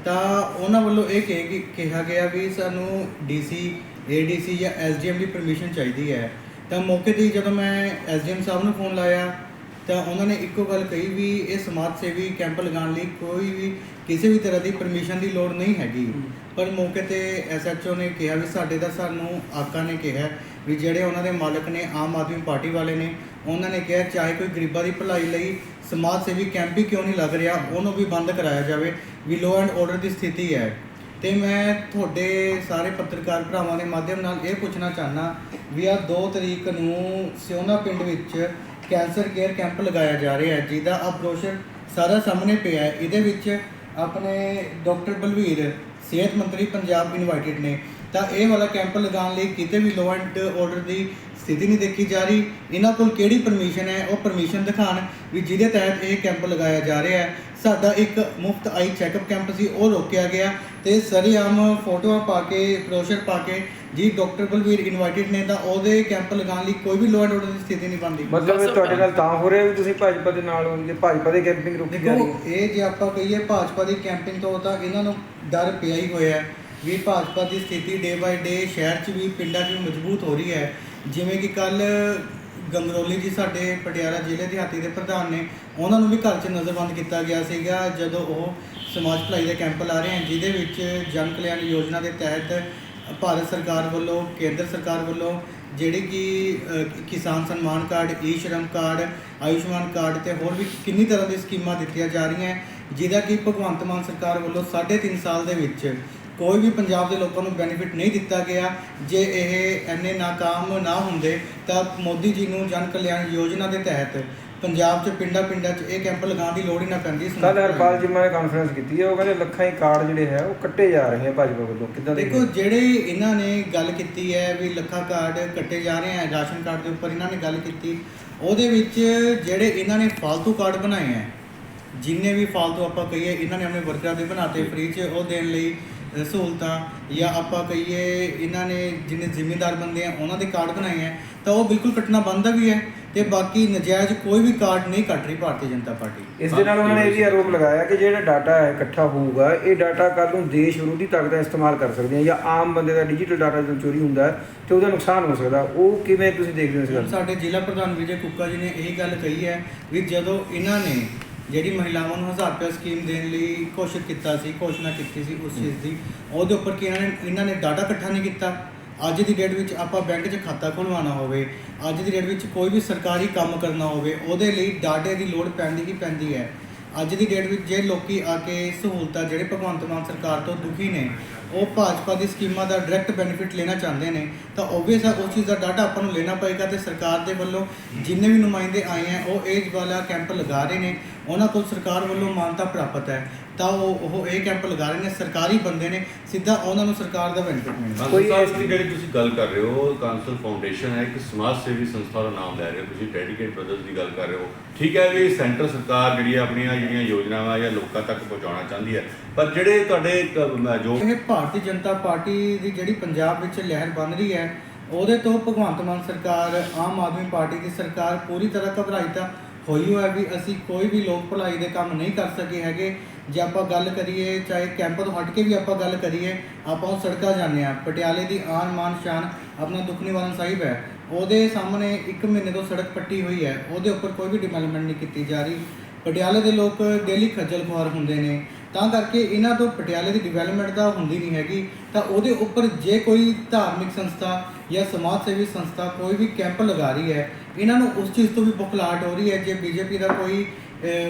ਤਾਂ ਉਹਨਾਂ ਵੱਲੋਂ ਇਹ ਕਿਹਾ ਕਿ- ਕਿਹਾ ਗਿਆ ਵੀ ਸਾਨੂੰ ਡੀਸੀ ਏਡੀਸੀ ਜਾਂ ਐਸਡੀਐਮ ਦੀ ਪਰਮਿਸ਼ਨ ਚਾਹੀਦੀ ਹੈ। ਤਾਂ ਮੌਕੇ ਤੇ ਹੀ ਜਦੋਂ ਮੈਂ ਐਸਡੀਐਮ ਸਾਹਿਬ ਨੂੰ ਫੋਨ ਲਾਇਆ ਤਾਂ ਉਹਨਾਂ ਨੇ ਇੱਕੋ ਗੱਲ ਕਹੀ ਵੀ ਇਹ ਸਮਾਜ ਸੇਵੀ ਕੈਂਪ ਲਗਾਉਣ ਲਈ ਕੋਈ ਵੀ ਕਿਸੇ ਵੀ ਤਰ੍ਹਾਂ ਦੀ ਪਰਮਿਸ਼ਨ ਦੀ ਲੋੜ ਨਹੀਂ ਹੈਗੀ। ਪਰ ਮੌਕੇ ਤੇ ਐਸਐਚਓ ਨੇ ਕਿਹਾ ਵੀ ਸਾਡੇ ਦਾ ਸਾਨੂੰ ਆਕਾ ਨੇ ਕਿਹਾ ਵੀ ਜਿਹੜੇ ਉਹਨਾਂ ਦੇ ਮਾਲਕ ਨੇ ਆਮ ਆਦਮੀ ਪਾਰਟੀ ਵਾਲੇ ਨੇ ਉਹਨਾਂ ਨੇ ਕਿਹਾ ਚਾਹੇ ਕੋਈ ਗਰੀਬਾਂ ਦੀ ਭਲਾਈ ਲਈ ਸਮਾਜ ਸੇਵੀ ਕੈਂਪ ਵੀ ਕਿਉਂ ਨਹੀਂ ਲੱਗ ਰਿਹਾ ਉਹਨੂੰ ਵੀ ਬੰਦ ਕਰਾਇਆ ਜਾਵੇ ਵੀ ਲੋ ਐਂਡ ਆਰਡਰ ਦੀ ਸਥਿਤੀ ਹੈ। ਤੇ ਮੈਂ ਤੁਹਾਡੇ ਸਾਰੇ ਪੱਤਰਕਾਰ ਭਰਾਵਾਂ ਦੇ ਮਾਧਿਅਮ ਨਾਲ ਇਹ ਪੁੱਛਣਾ ਚਾਹਨਾ ਵੀ ਆ 2 ਤਰੀਕ ਨੂੰ ਸਿਉਨਾ ਪਿੰਡ ਵਿੱਚ ਕੈਂਸਰ ਕੇਅਰ ਕੈਂਪ ਲਗਾਇਆ ਜਾ ਰਿਹਾ ਹੈ, ਜਿਹਦਾ ਆ ਬ੍ਰੋਸ਼ਰ ਸਾਰਾ ਸਾਹਮਣੇ ਪਿਆ ਹੈ। ਇਹਦੇ ਵਿੱਚ ਆਪਣੇ ਡਾਕਟਰ ਬਲਵੀਰ, ਸਿਹਤ ਮੰਤਰੀ ਪੰਜਾਬ ਇਨਵਾਈਟਡ ਨੇ। ਤਾਂ ਇਹ ਵਾਲਾ ਕੈਂਪ ਲਗਾਉਣ ਲਈ ਕਿਤੇ ਵੀ ਲੋ ਐਂਡ ਆਰਡਰ ਦੀ ਸਥਿਤੀ ਨਹੀਂ ਦੇਖੀ ਜਾ ਰਹੀ। ਇਹਨਾਂ ਕੋਲ ਕਿਹੜੀ ਪਰਮਿਸ਼ਨ ਹੈ? ਉਹ ਪਰਮਿਸ਼ਨ ਦਿਖਾਣ ਵੀ ਜਿਹਦੇ ਤਹਿਤ ਇਹ ਕੈਂਪ ਲਗਾਇਆ ਜਾ ਰਿਹਾ ਹੈ। ਸਾਡਾ ਇੱਕ ਮੁਫਤ ਆਈ ਚੈੱਕਅਪ ਕੈਂਪ ਸੀ, ਉਹ ਰੋਕਿਆ ਗਿਆ ਤੇ ਸਰੇਆਮ ਫੋਟੋਆਂ ਪਾ ਕੇ ਬ੍ਰੋਸ਼ਰ ਪਾ ਕੇ ਜੀ ਡਾਕਟਰ ਬਲਵੀਰ ਇਨਵਾਈਟਡ ਨੇ ਤਾਂ ਉਹਦੇ ਕੈਂਪ ਲਗਾਉਣ ਲਈ ਕੋਈ ਵੀ ਲੋ ਐਂਡ ਆਰਡਰ ਦੀ ਸਥਿਤੀ ਨਹੀਂ ਬਣਦੀ। ਮਤਲਬ ਇਹ ਤੁਹਾਡੇ ਨਾਲ ਤਾਂ ਹੋ ਰਿਹਾ ਵੀ ਤੁਸੀਂ ਭਾਜਪਾ ਦੇ ਨਾਲ ਹੋ ਜੇ ਭਾਜਪਾ ਦੇ ਕੈਂਪਿੰਗ ਰੁਕੀ ਜਾ ਰਹੀ ਦੇਖੋ ਹੈ ਇਹ ਜੇ ਆਪਾਂ ਕਹੀਏ ਭਾਜਪਾ ਦੀ ਕੈਂਪੇਨ ਤੋਂ ਤਾਂ ਇਹਨਾਂ ਨੂੰ ਡਰ ਪਿਆ ਹੀ ਹੋਇਆ ਹੈ ਵੀ ਭਾਜਪਾ ਦੀ ਸਥਿਤੀ ਡੇ ਬਾਈ ਡੇ ਸ਼ਹਿਰ 'ਚ ਵੀ ਪਿੰਡਾਂ 'ਚ ਵੀ ਮਜ਼ਬੂਤ ਹੋ ਰਹੀ ਹੈ। ਜਿਵੇਂ ਕਿ ਕੱਲ ਗੰਗਰੋਲੀ ਜੀ ਸਾਡੇ ਪਟਿਆਲਾ ਜ਼ਿਲ੍ਹੇ ਦਿਹਾਤੀ ਦੇ ਪ੍ਰਧਾਨ ਨੇ ਉਹਨਾਂ ਨੂੰ ਵੀ ਘਰ 'ਚ ਨਜ਼ਰਬੰਦ ਕੀਤਾ ਗਿਆ ਸੀਗਾ ਜਦੋਂ ਉਹ ਸਮਾਜ ਭਲਾਈ ਦੇ ਕੈਂਪ ਲਾ ਰਹੇ ਹਨ ਜਿਹਦੇ ਵਿੱਚ ਜਨ ਕਲਿਆਣ ਯੋਜਨਾ ਦੇ ਤਹਿਤ ਭਾਰਤ ਸਰਕਾਰ ਵੱਲੋਂ, ਕੇਂਦਰ ਸਰਕਾਰ ਵੱਲੋਂ ਜਿਹੜੇ ਕਿ ਕਿਸਾਨ ਸਨਮਾਨ ਕਾਰਡ ਈ ਸ਼ਰਮ ਕਾਰਡ, ਆਯੁਸ਼ਮਾਨ ਕਾਰਡ ਤੇ ਹੋਰ ਵੀ ਕਿੰਨੀ ਤਰ੍ਹਾਂ ਦੀ ਸਕੀਮਾਂ ਦਿੱਤੀਆਂ ਜਾ ਰਹੀਆਂ, ਜਿਹਦਾ ਕਿ ਭਗਵੰਤ ਮਾਨ ਸਰਕਾਰ ਵੱਲੋਂ 3.5 ਸਾਲ ਦੇ ਵਿੱਚ ਕੋਈ ਵੀ ਪੰਜਾਬ ਦੇ ਲੋਕਾਂ ਨੂੰ ਬੈਨੀਫਿਟ ਨਹੀਂ ਦਿੱਤਾ ਗਿਆ, ਜੇ ਇਹ ਐਨੇ ਨਾਕਾਮ ਨਾ ਹੁੰਦੇ, ਤਾਂ ਮੋਦੀ ਜੀ ਨੂੰ ਜਨ ਕਲਿਆਣ ਯੋਜਨਾ ਦੇ ਤਹਿਤ ਪੰਜਾਬ 'ਚ ਪਿੰਡਾਂ ਪਿੰਡਾਂ 'ਚ ਇਹ ਕੈਂਪ ਲਗਾਉਣ ਦੀ ਲੋੜ ਹੀ ਨਾ ਪੈਂਦੀ ਇਸ ਕੱਲ ਹਰਪਾਲ ਜੀ ਮੈਂ ਕਾਨਫਰੰਸ ਕੀਤੀ ਹੈ ਉਹ ਕਹਿੰਦੇ ਲੱਖਾਂ ਹੀ ਕਾਰਡ ਜਿਹੜੇ ਹੈ ਉਹ ਕੱਟੇ ਜਾ ਰਹੇ ਹੈ ਭਾਜਪਾ ਵੱਲੋਂ ਕਿੱਦਾਂ ਦੇਖੋ ਜਿਹੜੇ ਇਹਨਾਂ ਨੇ ਗੱਲ ਕੀਤੀ ਹੈ ਵੀ ਲੱਖਾਂ ਕਾਰਡ ਕੱਟੇ ਜਾ ਰਹੇ ਹੈ ਰਾਸ਼ਨ ਕਾਰਡ ਦੇ ਉੱਪਰ ਇਹਨਾਂ ਨੇ ਗੱਲ ਕੀਤੀ ਉਹਦੇ ਵਿੱਚ ਜਿਹੜੇ ਇਹਨਾਂ ਨੇ ਫਾਲਤੂ ਕਾਰਡ ਬਣਾਏ ਹੈ ਜਿੰਨੇ ਵੀ ਫਾਲਤੂ ਆਪਾਂ ਕਹੀਏ ਇਹਨਾਂ ਨੇ ਆਪਣੇ ਵਰਕਰਾਂ ਦੇ ਬਣਾਤੇ ਫ੍ਰੀ 'ਚ ਉਹ ਦੇਣ ਲਈ ਸਹੂਲਤਾਂ ਜਾਂ ਆਪਾਂ ਕਹੀਏ ਇਹਨਾਂ ਨੇ ਜਿੰਨੇ ਜ਼ਿੰਮੇਦਾਰ ਬੰਦੇ ਆ ਉਹਨਾਂ ਦੇ ਕਾਰਡ ਬਣਾਏ ਆ ਤਾਂ ਉਹ ਬਿਲਕੁਲ ਕੱਟਣਾ ਬੰਦ ਵੀ ਹੈ ਤੇ ਬਾਕੀ ਨਜਾਇਜ਼ ਕੋਈ ਵੀ ਕਾਰਡ ਨਹੀਂ ਕੱਟ ਰਹੀ ਭਾਰਤੀ ਜਨਤਾ ਪਾਰਟੀ ਇਸ ਦੇ ਨਾਲ ਉਹਨਾਂ ਨੇ ਇਹ ਵੀ ਆਰੋਪ ਲਗਾਇਆ ਕਿ ਜਿਹੜਾ ਡਾਟਾ ਹੈ ਇਕੱਠਾ ਹੋਊਗਾ ਇਹ ਡਾਟਾ ਕੱਲ ਨੂੰ ਦੇਸ਼ ਵਿਰੋਧੀ ਤਾਕਤਾਂ ਇਸਤੇਮਾਲ ਕਰ ਸਕਦੀਆਂ ਜਾਂ ਆਮ ਬੰਦੇ ਦਾ ਡਿਜੀਟਲ ਡਾਟਾ ਜਦੋਂ ਚੋਰੀ ਹੁੰਦਾ ਤੇ ਉਹਦਾ ਨੁਕਸਾਨ ਹੋ ਸਕਦਾ ਉਹ ਕਿਵੇਂ ਤੁਸੀਂ ਦੇਖਦੇ ਹੋ ਇਸ ਗੱਲ? ਸਾਡੇ ਜ਼ਿਲ੍ਹਾ ਪ੍ਰਧਾਨ ਵਿਜੇ ਕੁੱਕਾ ਜੀ ਨੇ ਇਹ ਗੱਲ ਕਹੀ ਹੈ ਵੀ ਜਦੋਂ ਇਹਨਾਂ ਨੇ ਜਿਹੜੀ ਮਹਿਲਾਵਾਂ ਨੂੰ 1000 ਰੁਪਏ ਸਕੀਮ ਦੇਣ ਲਈ ਘੋਸ਼ਿਤ ਕੀਤਾ ਸੀ, ਘੋਸ਼ਣਾ ਕੀਤੀ ਸੀ ਉਸ ਚੀਜ਼ ਦੀ, ਉਹਦੇ ਉੱਪਰ ਕੀ ਇਹਨਾਂ ਨੇ ਇਹਨਾਂ ਨੇ ਡਾਟਾ ਇਕੱਠਾ ਨਹੀਂ ਕੀਤਾ। ਅੱਜ ਦੀ ਡੇਟ ਵਿੱਚ ਆਪਾਂ ਬੈਂਕ 'ਚ ਖਾਤਾ ਖੁਲਵਾਉਣਾ ਹੋਵੇ, ਅੱਜ ਦੀ ਡੇਟ ਵਿੱਚ ਕੋਈ ਵੀ ਸਰਕਾਰੀ ਕੰਮ ਕਰਨਾ ਹੋਵੇ, ਉਹਦੇ ਲਈ ਡਾਟੇ ਦੀ ਲੋੜ ਪੈਂਦੀ ਹੀ ਪੈਂਦੀ ਹੈ। ਅੱਜ ਦੀ ਡੇਟ ਵਿੱਚ ਜੇ ਲੋਕੀ ਆ ਕੇ ਸਹੂਲਤਾਂ, ਜਿਹੜੇ ਭਗਵੰਤ ਮਾਨ ਸਰਕਾਰ ਤੋਂ ਦੁਖੀ ਨੇ, ਉਹ ਭਾਜਪਾ ਦੀ ਸਕੀਮਾਂ ਦਾ ਡਾਇਰੈਕਟ ਬੈਨੀਫਿਟ ਲੈਣਾ ਚਾਹੁੰਦੇ ਨੇ, ਤਾਂ ਓਬਵੀਅਸ ਹੈ ਉਸ ਚੀਜ਼ ਦਾ ਡਾਟਾ ਆਪਾਂ ਨੂੰ ਲੈਣਾ ਪਏਗਾ ਤੇ ਸਰਕਾਰ ਦੇ ਵੱਲੋਂ ਜਿੰਨੇ ਵੀ ਨੁਮਾਇੰਦੇ ਆਏ ਆ, ਉਹ ਏਜ ਵਾਲਾ ਕੈਂਪ ਲਗਾ ਰਹੇ ਨੇ। ਉਹਨਾਂ ਕੋਲ ਸਰਕਾਰ ਵੱਲੋਂ ਮਾਨਤਾ ਪ੍ਰਾਪਤ ਹੈ ਤਾਂ ਉਹ ਉਹ ਇਹ ਕੈਂਪ ਲਗਾ ਰਹੇ ਨੇ ਸਰਕਾਰੀ ਬੰਦੇ ਨੇ ਸਿੱਧਾ ਉਹਨਾਂ ਨੂੰ ਸਰਕਾਰ ਦਾ ਬੈਨੀਫਿਟ ਮਿਲਦਾ ਕੋਈ ਇਸ ਦੀ ਜਿਹੜੀ ਤੁਸੀਂ ਗੱਲ ਕਰ ਰਹੇ ਹੋ ਕਾਂਸਲ ਫਾਊਂਡੇਸ਼ਨ ਹੈ ਇੱਕ ਸਮਾਜ ਸੇਵੀ ਸੰਸਥਾ ਦਾ ਨਾਮ ਲੈ ਰਹੇ ਹੋ ਤੁਸੀਂ ਡੈਡੀਕੇਟ ਬ੍ਰਦਰਸ ਦੀ ਗੱਲ ਕਰ ਰਹੇ ਹੋ। ਠੀਕ ਹੈ ਵੀ ਸੈਂਟਰ ਸਰਕਾਰ ਜਿਹੜੀ ਹੈ ਆਪਣੀਆਂ ਜਿਹੜੀਆਂ ਯੋਜਨਾਵਾਂ ਜਾਂ ਲੋਕਾਂ ਤੱਕ ਪਹੁੰਚਾਉਣਾ ਚਾਹੁੰਦੀ ਹੈ ਪਰ ਜਿਹੜੇ ਤੁਹਾਡੇ ਜੋ ਇਹ ਭਾਰਤੀ ਜਨਤਾ ਪਾਰਟੀ ਦੀ ਜਿਹੜੀ ਪੰਜਾਬ ਵਿੱਚ ਲਹਿਰ ਬਣ ਰਹੀ ਹੈ ਉਹਦੇ ਤੋਂ ਭਗਵੰਤ ਮਾਨ ਸਰਕਾਰ ਆਮ ਆਦਮੀ ਪਾਰਟੀ ਦੀ ਸਰਕਾਰ ਪੂਰੀ ਤਰ੍ਹਾਂ ਘਬਰਾਈ ਤਾਂ ਹੋਈ ਹੋਇਆ ਵੀ ਅਸੀਂ ਕੋਈ ਵੀ ਲੋਕ ਭਲਾਈ ਦੇ ਕੰਮ ਨਹੀਂ ਕਰ ਸਕੇ ਹੈਗੇ। ਜੇ ਆਪਾਂ ਗੱਲ ਕਰੀਏ, ਚਾਹੇ ਕੈਂਪ ਤੋਂ ਹਟ ਕੇ ਵੀ ਆਪਾਂ ਗੱਲ ਕਰੀਏ, ਆਪਾਂ ਉਹ ਸੜਕਾਂ ਜਾਂਦੇ ਆ ਪਟਿਆਲੇ ਦੀ ਆਨ ਮਾਨ ਸ਼ਾਨ ਆਪਣਾ ਦੁੱਖ ਨਿਵਾਰਨ ਸਾਹਿਬ ਹੈ। ਉਹਦੇ ਸਾਹਮਣੇ 1 ਮਹੀਨੇ ਤੋਂ ਸੜਕ ਪੱਟੀ ਹੋਈ ਹੈ। ਉਹਦੇ ਉੱਪਰ ਕੋਈ ਵੀ ਡਿਵੈਲਪਮੈਂਟ ਨਹੀਂ ਕੀਤੀ ਜਾ ਰਹੀ। ਪਟਿਆਲੇ ਦੇ ਲੋਕ ਡੇਲੀ ਖੱਜਲ ਖੁਆਰ ਹੁੰਦੇ ਨੇ। ਤਾਂ ਕਰਕੇ ਇਹਨਾਂ ਤੋਂ ਪਟਿਆਲੇ ਦੀ ਡਿਵੈਲਪਮੈਂਟ ਤਾਂ ਹੁੰਦੀ ਨਹੀਂ ਹੈਗੀ, ਤਾਂ ਉਹਦੇ ਉੱਪਰ ਜੇ ਕੋਈ ਧਾਰਮਿਕ ਸੰਸਥਾ ਜਾਂ ਸਮਾਜ ਸੇਵੀ ਸੰਸਥਾ ਕੋਈ ਵੀ ਕੈਂਪ ਲਗਾ ਰਹੀ ਹੈ, ਇਹਨਾਂ ਨੂੰ ਉਸ ਚੀਜ਼ ਤੋਂ ਵੀ ਬੁਖਲਾਹਟ ਹੋ ਰਹੀ ਹੈ, ਜੇ ਬੀਜੇਪੀ ਦਾ ਕੋਈ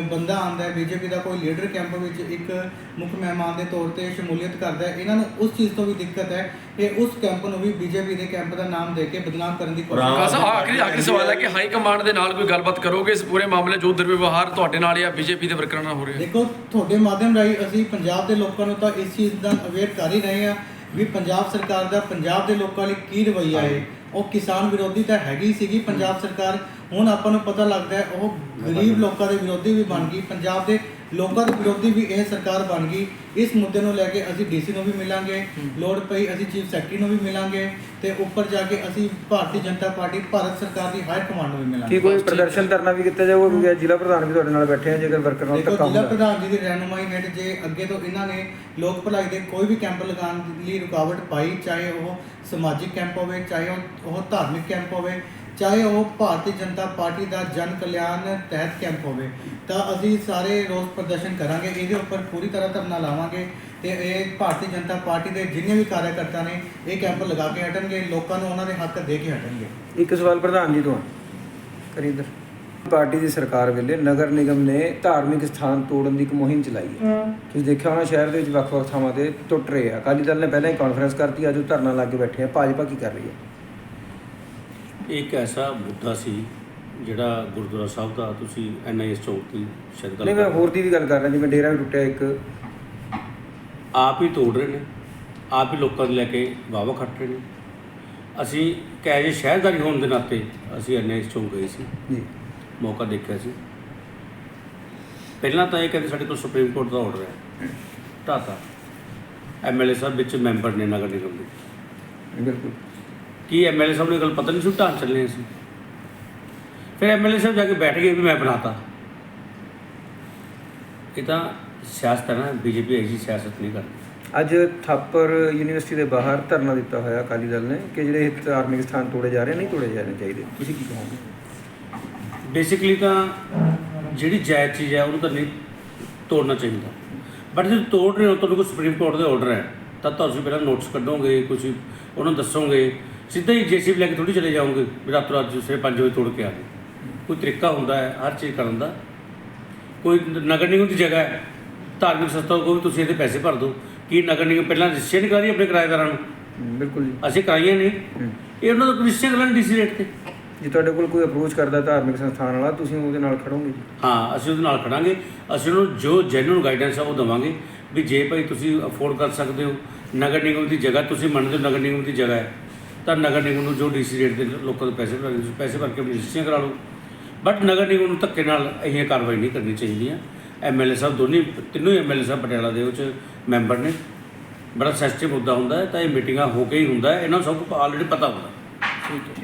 ਬੰਦਾ ਆਂਦਾ ਹੈ ਬੀਜੇਪੀ ਦਾ ਕੋਈ ਲੀਡਰ ਕੈਂਪ ਵਿੱਚ ਇੱਕ ਮੁੱਖ ਮਹਿਮਾਨ ਦੇ ਤੌਰ ਤੇ ਸ਼ਮੂਲੀਅਤ ਕਰਦਾ ਹੈ ਇਹਨਾਂ ਨੂੰ ਉਸ ਚੀਜ਼ ਤੋਂ ਵੀ ਦਿੱਕਤ ਹੈ ਕਿ ਉਸ ਕੈਂਪ ਨੂੰ ਵੀ ਬੀਜੇਪੀ ਦੇ ਕੈਂਪ ਦਾ ਨਾਮ ਦੇ ਕੇ ਬਦਨਾਮ ਕਰਨ ਦੀ ਕੋਸ਼ਿਸ਼ ਖਾਲਸਾ ਆਖਰੀ ਆਖਰੀ ਸਵਾਲ ਹੈ ਕਿ ਹਾਈ ਕਮਾਂਡ ਦੇ ਨਾਲ ਕੋਈ ਗੱਲਬਾਤ ਕਰੋਗੇ? ਇਸ ਪੂਰੇ ਮਾਮਲੇ ਜੋ ਦੁਰਵਿਵਹਾਰ ਤੁਹਾਡੇ ਨਾਲ ਜਾਂ ਬੀਜੇਪੀ ਦੇ ਵਰਕਰਾਂ ਨਾਲ ਹੋ ਰਿਹਾ ਹੈ? ਦੇਖੋ ਤੁਹਾਡੇ ਮਾਧਿਅਮ ਰਾਹੀਂ ਅਸੀਂ ਪੰਜਾਬ ਦੇ ਲੋਕਾਂ ਨੂੰ ਤਾਂ ਇਸ ਚੀਜ਼ ਦਾ ਅਵੇਅਰ ਕਰ ਹੀ ਰਹੇ ਹਾਂ ਵੀ ਪੰਜਾਬ ਸਰਕਾਰ ਦਾ ਪੰਜਾਬ ਦੇ ਲੋਕਾਂ ਲਈ ਕੀ ਰਵੱਈਆ ਹੈ। ਉਹ ਕਿਸਾਨ ਵਿਰੋਧੀ ਤਾਂ ਹੈਗੀ ਸੀਗੀ ਪੰਜਾਬ ਸਰਕਾਰ। ਹੁਣ ਆਪਾਂ ਨੂੰ ਪਤਾ ਲੱਗਦਾ ਹੈ ਉਹ ਗਰੀਬ ਲੋਕਾਂ ਦੇ ਵਿਰੋਧੀ ਵੀ ਬਣ ਗਈ। ਪੰਜਾਬ ਦੇ ਲੋਕਾਂ ਦੇ ਵਿਰੋਧੀ ਵੀ ਇਹ ਸਰਕਾਰ ਬਣ ਗਈ। ਇਸ ਮੁੱਦੇ ਨੂੰ ਲੈ ਕੇ ਅਸੀਂ ਡੀਸੀ ਨੂੰ ਵੀ ਮਿਲਾਂਗੇ। ਲੋੜ ਪਈ ਅਸੀਂ ਚੀਫ ਸੈਕਟਰੀ ਨੂੰ ਵੀ ਮਿਲਾਂਗੇ ਤੇ ਉੱਪਰ ਜਾ ਕੇ ਅਸੀਂ ਭਾਰਤੀ ਜਨਤਾ ਪਾਰਟੀ ਭਾਰਤ ਸਰਕਾਰ ਦੀ ਹਾਈ ਕਮਾਂਡ ਨੂੰ ਵੀ ਮਿਲਾਂਗੇ। ਕੀ ਕੋਈ ਪ੍ਰਦਰਸ਼ਨ ਧਰਨਾ ਵੀ ਕੀਤਾ ਜਾਊਗਾ? ਕਿਉਂਕਿ ਜ਼ਿਲ੍ਹਾ ਪ੍ਰਧਾਨ ਵੀ ਤੁਹਾਡੇ ਨਾਲ ਬੈਠੇ ਆ ਜੇਕਰ ਵਰਕਰ ਨਾਲ ਦੇਖੋ ਧੱਕਾ ਜ਼ਿਲ੍ਹਾ ਹੁੰਦਾ। ਪ੍ਰਧਾਨ ਜੀ ਦੀ ਰਹਿਨੁਮਾਈ ਹੇਠ ਜੇ ਅੱਗੇ ਤੋਂ ਇਹਨਾਂ ਨੇ ਲੋਕ ਭਲਾਈ ਦੇ ਕੋਈ ਵੀ ਕੈਂਪ ਲਗਾਉਣ ਲਈ ਰੁਕਾਵਟ ਪਾਈ ਚਾਹੇ ਉਹ ਸਮਾਜਿਕ ਕੈਂਪ ਹੋਵੇ ਚਾਹੇ ਉਹ ਉਹ ਧਾਰਮਿਕ ਕੈਂਪ ਹੋਵੇ ਚਾਹੇ ਉਹ ਭਾਰਤੀ ਜਨਤਾ ਪਾਰਟੀ ਦਾ ਜਨ ਕਲਿਆਣ ਤਹਿਤ ਕੈਂਪ ਹੋਵੇ ਤਾਂ ਅਸੀਂ ਸਾਰੇ ਰੋਸ ਪ੍ਰਦਰਸ਼ਨ ਕਰਾਂਗੇ ਇਹਦੇ ਉੱਪਰ ਪੂਰੀ ਤਰ੍ਹਾਂ ਧਰਨਾ ਲਾਵਾਂਗੇ ਤੇ ਇਹ ਭਾਰਤੀ ਜਨਤਾ ਪਾਰਟੀ ਦੇ ਜਿੰਨੇ ਵੀ ਕਾਰਜਕਰਤਾ ਨੇ ਇਹ ਕੈਂਪ ਲਗਾ ਕੇ ਹਟਣਗੇ ਲੋਕਾਂ ਨੂੰ ਉਹਨਾਂ ਦੇ ਹੱਕ ਦੇ ਕੇ ਹਟਣਗੇ। ਇੱਕ ਸਵਾਲ ਪ੍ਰਧਾਨ ਜੀ ਤੋਂ ਕਰੀਦਰ। ਪਾਰਟੀ ਦੀ ਸਰਕਾਰ ਵੇਲੇ ਨਗਰ ਨਿਗਮ ਨੇ ਧਾਰਮਿਕ ਸਥਾਨ ਤੋੜਨ ਦੀ ਇੱਕ ਮੁਹਿੰਮ ਚਲਾਈ ਹੈ। ਤੁਸੀਂ ਦੇਖਿਆ ਹੋਣਾ ਸ਼ਹਿਰ ਦੇ ਵਿੱਚ ਵੱਖ-ਵੱਖ ਥਾਵਾਂ ਤੇ ਟੁੱਟ ਰਹੇ ਆ। ਅਕਾਲੀ ਦਲ ਨੇ ਪਹਿਲਾਂ ਹੀ ਕਾਨਫਰੰਸ ਕਰਤੀ ਅੱਜ ਉਹ ਧਰਨਾ ਲਾ ਕੇ ਬੈਠੇ ਆ। ਭਾਜਪਾ ਕੀ ਕਰ ਰਹੀ ਹੈ? ਇੱਕ ਐਸਾ ਮੁੱਦਾ ਸੀ ਜਿਹੜਾ ਗੁਰਦੁਆਰਾ ਸਾਹਿਬ ਦਾ ਤੁਸੀਂ ਐਨਆਈਐਸ ਚੌਕ ਦੀ ਸ਼ਾਇਦ ਗੱਲ ਨਹੀਂ ਮੈਂ ਹੋਰ ਦੀ ਵੀ ਗੱਲ ਕਰ ਰਿਹਾ ਜਿਵੇਂ ਡੇਰਾ ਵੀ ਟੁੱਟਿਆ ਇੱਕ। ਆਪ ਹੀ ਤੋੜ ਰਹੇ ਨੇ। ਆਪ ਹੀ ਲੋਕਾਂ ਦੇ ਲੈ ਕੇ ਵਾਵਾ ਖੱਟ ਰਹੇ ਨੇ। ਅਸੀਂ ਕਹਿ ਜੇ ਸ਼ਹਿਰਦਾਰੀ ਹੋਣ ਦੇ ਨਾਤੇ ਅਸੀਂ ਐਨਆਈਐਸ ਚੌਕ ਗਏ ਸੀ। ਜੀ। ਮੌਕਾ ਦੇਖਿਆ ਸੀ। ਪਹਿਲਾਂ ਤਾਂ ਇਹ ਕਹਿੰਦੇ ਸਾਡੇ ਕੋਲ ਸੁਪਰੀਮ ਕੋਰਟ ਦਾ ਆਰਡਰ ਹੈ। ਢਾਤਾ ਐਮਐਲਏ ਸਾਹਿਬ ਵਿੱਚ ਮੈਂਬਰ ਨੇ ਨਗਰ ਨਿਗਮ ਦੇ। ਬਿਲਕੁਲ। ਕੀ ਐਮਐਲਏ ਸਾਹਿਬ ਨੂੰ ਗੱਲ ਪਤਾ ਨਹੀਂ ਸੀ ਢਾਣ ਚੱਲੇ ਸੀ। ਫਿਰ ਐਮਐਲਏ ਸਾਹਿਬ ਜਾ ਕੇ ਬੈਠ ਗਏ ਵੀ ਮੈਂ ਬਣਾਤਾ। ਇਹ ਤਾਂ ਸਿਆਸਤ ਹੈ ਨਾ ਬੀਜੇਪੀ ਐਸੀ ਸਿਆਸਤ ਨਹੀਂ ਕਰਦੀ। ਅੱਜ ਥਾਪਰ ਯੂਨੀਵਰਸਿਟੀ ਦੇ ਬਾਹਰ ਧਰਨਾ ਦਿੱਤਾ ਹੋਇਆ ਅਕਾਲੀ ਦਲ ਨੇ ਕਿ ਜਿਹੜੇ ਧਾਰਮਿਕ ਸਥਾਨ ਤੋੜੇ ਜਾ ਰਹੇ ਨਹੀਂ ਤੋੜੇ ਜਾਣੇ ਚਾਹੀਦੇ। ਤੁਸੀਂ ਕੀ ਕਹੋਗੇ? ਬੇਸਿਕਲੀ ਤਾਂ ਜਿਹੜੀ ਜਾਇਜ਼ ਚੀਜ਼ ਹੈ ਉਹਨੂੰ ਤਾਂ ਨਹੀਂ ਤੋੜਨਾ ਚਾਹੀਦਾ। ਬਟ ਜੇ ਤੋੜ ਰਹੇ ਹੋ ਤੁਹਾਨੂੰ ਕੋਈ ਸੁਪਰੀਮ ਕੋਰਟ ਦੇ ਆਰਡਰ ਹੈ ਤਾਂ ਤੁਸੀਂ ਪਹਿਲਾਂ ਨੋਟਿਸ ਕੱਢੋਗੇ ਕੁਝ ਉਹਨਾਂ ਦੱਸੋਗੇ। ਸਿੱਧਾ ਹੀ ਜੇਸੀਬੀ ਲੈ ਕੇ ਥੋੜੀ ਚਲੇ ਜਾਓਗੇ ਰਾਤੋਂ ਰਾਤ ਸਵੇਰੇ 5 ਵਜੇ ਤੋੜ ਕੇ ਆ ਗਏ ਕੋਈ ਤਰੀਕਾ ਹੁੰਦਾ ਹੈ ਹਰ ਚੀਜ਼ ਕਰਨ ਦਾ। ਕੋਈ ਨਗਰ ਨਿਗਮ ਦੀ ਜਗ੍ਹਾ ਹੈ ਧਾਰਮਿਕ ਸੰਸਥਾ ਕੋਲ ਵੀ ਤੁਸੀਂ ਇਹਦੇ ਪੈਸੇ ਭਰ ਦਿਓ। ਕੀ ਨਗਰ ਨਿਗਮ ਪਹਿਲਾਂ ਰਜਿਸਟਰ ਨਹੀਂ ਕਰਾ ਰਹੀ ਆਪਣੇ ਕਿਰਾਏਦਾਰਾਂ ਨੂੰ? ਬਿਲਕੁਲ ਜੀ। ਅਸੀਂ ਕਰਾਈਆਂ ਨੇ ਹਮ। ਇਹ ਉਹਨਾਂ ਦਾ ਰਜਿਸਟਰ ਕਰਨ ਡੀਸੀ ਰੇਟ ਤੇ। ਜੇ ਤੁਹਾਡੇ ਕੋਲ ਕੋਈ ਅਪਰੋਚ ਕਰਦਾ ਧਾਰਮਿਕ ਸੰਸਥਾਨ ਵਾਲਾ ਤੁਸੀਂ ਉਹਦੇ ਨਾਲ ਖੜੋਗੇ ਜੀ। ਹਾਂ ਅਸੀਂ ਉਹਦੇ ਨਾਲ ਖੜਾਂਗੇ। ਅਸੀਂ ਉਹਨੂੰ ਜੋ ਜੈਨੂਨ ਗਾਈਡੈਂਸ ਆ ਉਹ ਦੇਵਾਂਗੇ ਵੀ ਜੇ ਭਾਈ ਤੁਸੀਂ ਅਫੋਰਡ ਕਰ ਸਕਦੇ ਹੋ ਨਗਰ ਨਿਗਮ ਦੀ ਜਗ੍ਹਾ ਤੁਸੀਂ ਮੰਨਦੇ ਹੋ ਨਗਰ ਨਿਗਮ ਦੀ ਜਗ੍ਹਾ ਹੈ। ਤਾਂ ਨਗਰ ਨਿਗਮ ਨੂੰ ਜੋ ਡੀਸੀ ਰੇਟ ਦੇ ਲੋਕਾਂ ਦੇ ਪੈਸੇ ਭਰਨੇ ਤੁਸੀਂ ਪੈਸੇ ਭਰ ਕੇ ਆਪਣੀ ਰਜਿਸਟਰੀਆਂ ਕਰਾ ਲਓ। ਬਟ ਨਗਰ ਨਿਗਮ ਨੂੰ ਧੱਕੇ ਨਾਲ ਇਹ ਕਾਰਵਾਈ ਨਹੀਂ ਕਰਨੀ ਚਾਹੀਦੀ ਹੈ। ਐਮਐਲਏ ਸਾਹਿਬ ਦੋਨੇ, ਤਿੰਨੋਂ ਹੀ ਐਮਐਲਏ ਸਾਹਿਬ ਪਟਿਆਲਾ ਦੇ ਵਿੱਚ ਮੈਂਬਰ ਨੇ। ਬੜਾ ਸੈਂਸਿਟਿਵ ਮੁੱਦਾ ਹੁੰਦਾ ਹੈ, ਤਾਂ ਇਹ ਮੀਟਿੰਗਾਂ ਹੋ ਕੇ ਹੀ ਹੁੰਦਾ ਹੈ। ਇਹਨਾਂ ਨੂੰ ਸਭ ਕੁਝ ਆਲਰੇਡੀ ਪਤਾ ਹੁੰਦਾ ਠੀਕ ਹੈ।